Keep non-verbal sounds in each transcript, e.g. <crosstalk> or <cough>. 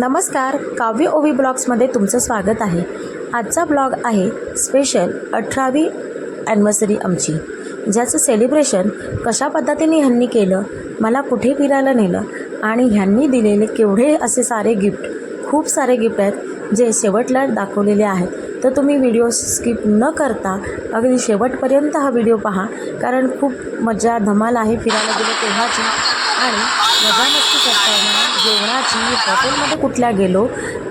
नमस्कार काव्य ओवी ब्लॉग्समध्ये तुमचं स्वागत आहे. आजचा ब्लॉग आहे स्पेशल अठरावी ॲनिव्हर्सरी आमची. ज्याचं सेलिब्रेशन कशा पद्धतीने ह्यांनी केलं मला कुठे फिरायला नेलं आणि ह्यांनी दिलेले केवढे असे सारे गिफ्ट खूप सारे गिफ्ट आहेत जे शेवटला दाखवलेले आहेत. तर तुम्ही व्हिडिओ स्किप न करता अगदी शेवटपर्यंत हा व्हिडिओ पहा कारण खूप मजा धमाल आहे फिरायला गेलं तेव्हाची. आणि मजामस्ती करताना जेवणाची हॉटेलमध्ये कुठल्या गेलो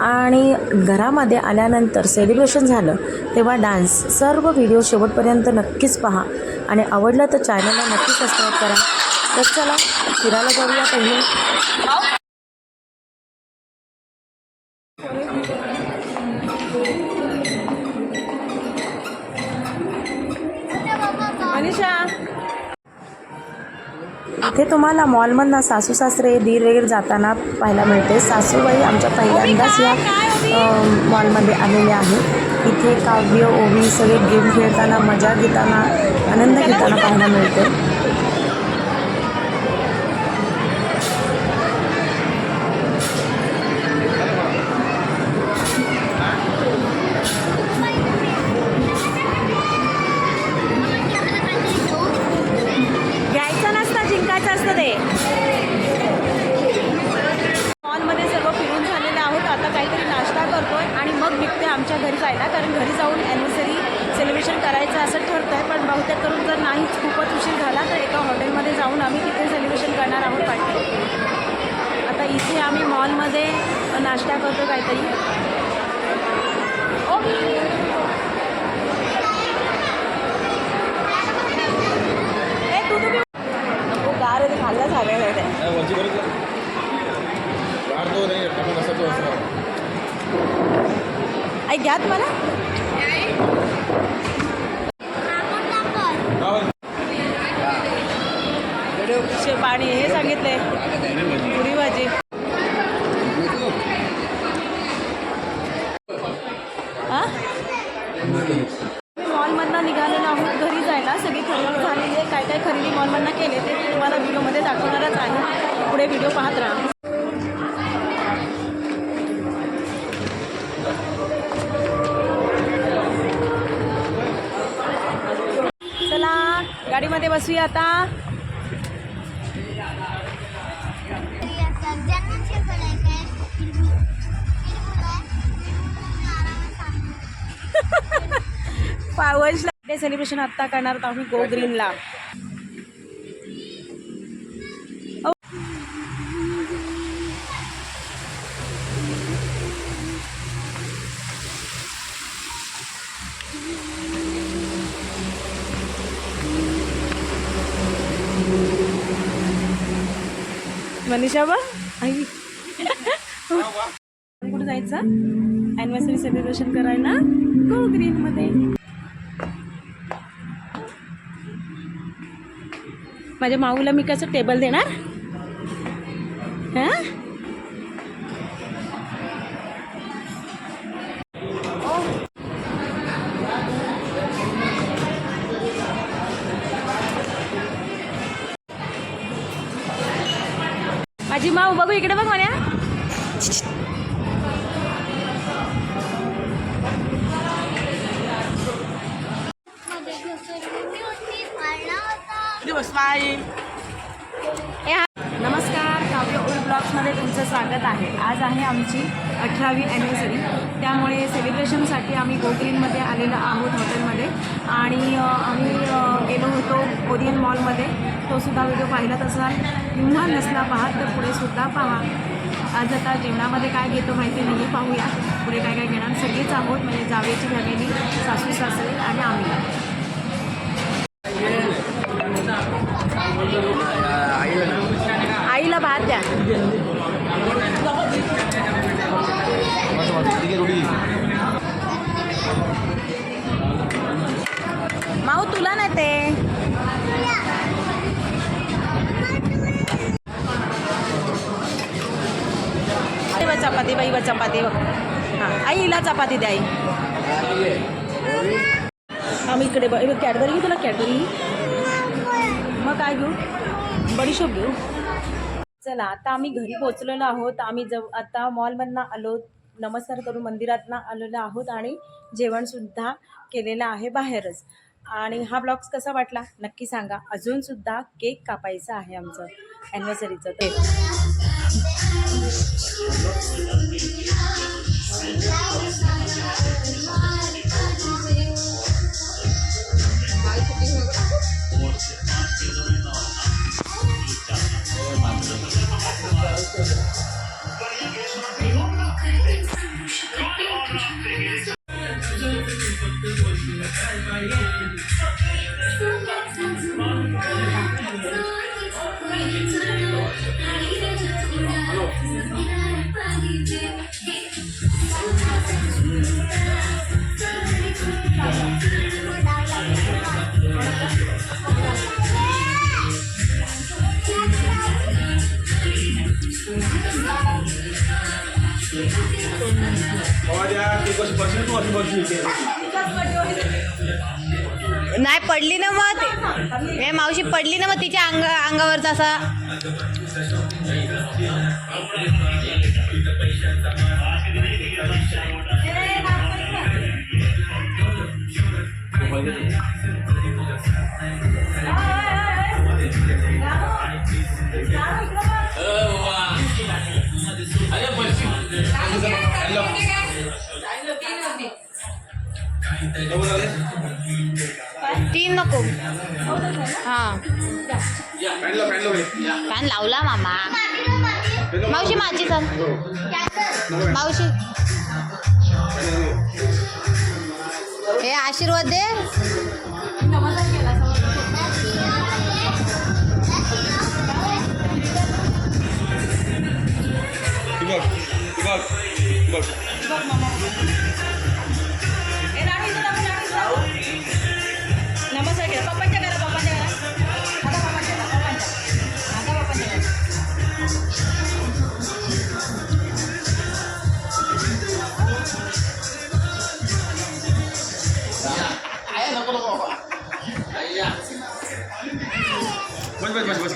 आणि घरामध्ये आल्यानंतर सेलिब्रेशन झालं तेव्हा डान्स सर्व व्हिडिओ शेवटपर्यंत नक्कीच पहा. आणि आवडलं तर चॅनलला नक्की सबस्क्राईब करा. तर चला फिरायला जाऊया पहिले. इथे तुम्हाला मॉलमधनं सासू सासरे दीर वगैरे जाताना पाहायला मिळते. सासूबाई आमच्या पहिल्यांदाच या मॉलमध्ये आलेल्या आहे इथे काव्य ओवी सगळे गेम खेळताना मजा घेताना आनंद घेताना पाहायला मिळते. नाश्ता करतो काहीतरी. गार आहे, ते खाल्लं झालं आहे ते. नाही, वरची बरीच आहे. वाढतो नाही टाकून असा तो असणार. आई घ्या तुम्हाला. शे- पाणी हे सांगितले पुरी भाजी हा? मॉलमधनं निघालेलो आहोत घरी जायला सगळी खरेदी झालेली आहे काय काय खरेदी मॉलमधनं केले ते मी तुम्हाला व्हिडिओमध्ये दाखवणारच आहे पुढे व्हिडिओ पाहत राहा. चला गाडीमध्ये बसूया आता. <laughs> पावसला सेलिब्रेशन आत्ता करणार आहोत आम्ही गो ग्रीनला मनीषा बा आई. <laughs> कुठे जायचं? ॲनिव्हर्सरी सेलिब्रेशन करायला गो ग्रीनमध्ये माझ्या माऊला मी कसं टेबल देणार? हां? माझी माऊ बघू इकडे बघ म्हण्या. नमस्कार काव्य ओल्ड ब्लॉग्समध्ये तुमचं स्वागत आहे. आज आहे आमची अठरावी ॲनिव्हर्सरी त्यामुळे सेलिब्रेशनसाठी आम्ही गोग्रीनमध्ये आलेलो आहोत हॉटेलमध्ये आणि आम्ही गेलो होतो ओरियन मॉलमध्ये तो सुद्धा व्हिडिओ पाहिलाच असाल किंवा नसला पाहात तर पुढे सुद्धा पाहा. आज आता जेवणामध्ये काय घेतो माहिती नाही पाहूया. पुढे काय काय घेणार? सगळीच आहोत म्हणजे जावेची फॅमिली सासू सासरे आणि आम्ही. आईला भात द्या. चपाती हां आई चपाती हां आईला चपाती द्या आई. आम्ही इकडे बघ कॅडबरी घेऊ तुला कॅडबरी? मग काय घेऊ? बडीशोप घेऊ. चला आता आम्ही घरी पोचलेलो आहोत. आम्ही जव आता मॉलमधनं आलो नमस्कार करून मंदिरातनं आलेलो आहोत आणि जेवणसुद्धा केलेलं आहे बाहेरच. आणि हा ब्लॉग्स कसा वाटला? नक्की सांगा. अजूनसुद्धा केक कापायचा आहे आमचं. ॲनिव्हर्सरीचं ते. flowers, two rows of pink flowers, नाही पडली ना मग हे मावशी पडली ना मग तिच्या अंग अंगावर असा. तीन नको. हा. फॅन लावला मामा. मावशी माझी चल. मावशी. हे आशीर्वाद दे. ए, बस बस बस बस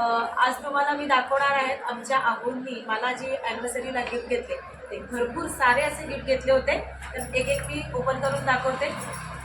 आज तुम्हाला मी दाखवणार आहे आमच्या आहोंनी मला जी ॲनिव्हर्सरीला गिफ्ट घेतले ते भरपूर सारे असे गिफ्ट घेतले होते. तर एक एक मी ओपन करून दाखवते.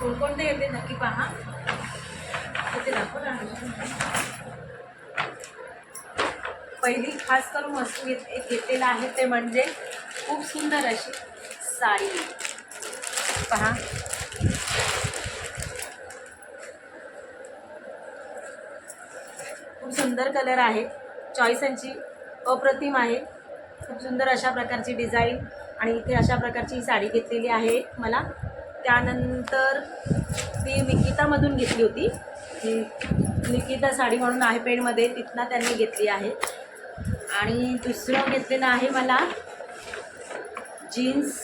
कोणकोणते येते नक्की पहा. ते दाखवणार पहिली खास करून वस्तू घेत एक घेतलेलं आहे ते म्हणजे खूप सुंदर अशी साडी. पहा खूप सुंदर कलर आहे. चॉईसांची अप्रतिम आहे. खूप सुंदर अशा प्रकारची डिझाईन आणि इथे अशा प्रकारची साडी घेतलेली आहे मला. त्यानंतर ती निकितामधून घेतली होती. ही निकिता साडी म्हणून आहे पेणमध्ये. तिथनं त्यांनी घेतली आहे. आणि दुसरं घेतलेलं आहे मला जीन्स.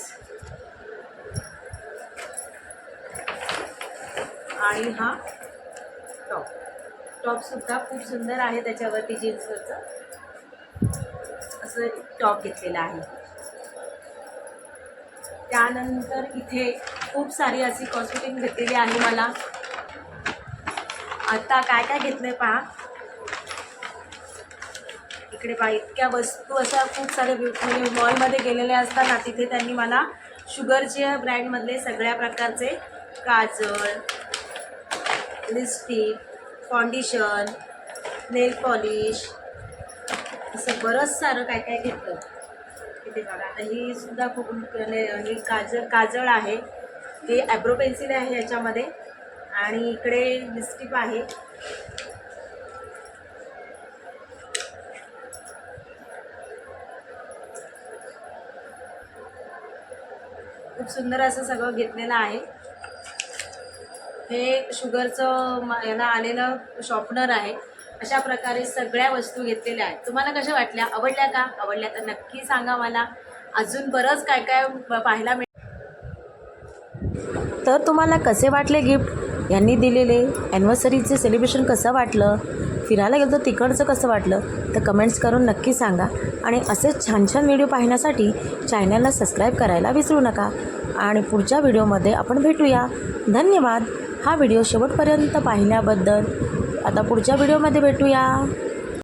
आणि हा टॉपसुद्धा खूप सुंदर आहे त्याच्यावरती जीन्सवरचं. असं टॉप घेतलेलं आहे. त्यानंतर इथे खूप सारी अशी कॉस्मेटिक घेतलेली आहे मला. आता काय काय घेतलंय पहा. इकडे पहा इतक्या वस्तू अशा खूप सारे म्हणजे मॉलमध्ये गेलेल्या असतात ना तिथे त्यांनी मला शुगरच्या ब्रँडमधले सगळ्या प्रकारचे काजळ लिपस्टिक फाउंडेशन नेल पॉलिश असं बरंच सारं काय काय घेतलं. इथे बघा आता ही सुद्धा खूप ने- ही काजळ काजळ आहे. हे ॲब्रो पेन्सिल आहे याच्यामध्ये. आणि इकडे लिस्टिप आहे. खूप सुंदर असं सगळं घेतलेलं आहे. हे शुगरचं याला आलेलं शॉपनर आहे. अशा प्रकारे सगळ्या वस्तू घेतलेल्या आहेत. तुम्हाला कशा वाटल्या? आवडल्या का? आवडल्या तर नक्की सांगा मला. अजून बरंच काय काय पाहायला मिळेल तर तुम्हाला कसे वाटले गिफ्ट? यांनी दिलेले ॲनिव्हर्सरीचे सेलिब्रेशन कसं वाटलं? फिरायला गेलो तर तिकडचं कसं वाटलं? तर कमेंट्स करून नक्की सांगा. आणि असेच छान छान व्हिडिओ पाहण्यासाठी चॅनलला सबस्क्राईब करायला विसरू नका. आणि पुढच्या व्हिडिओमध्ये आपण भेटूया. धन्यवाद. हा व्हिडिओ शेवटपर्यंत पाहिल्याबद्दल आता पुढच्या व्हिडिओमध्ये भेटूया.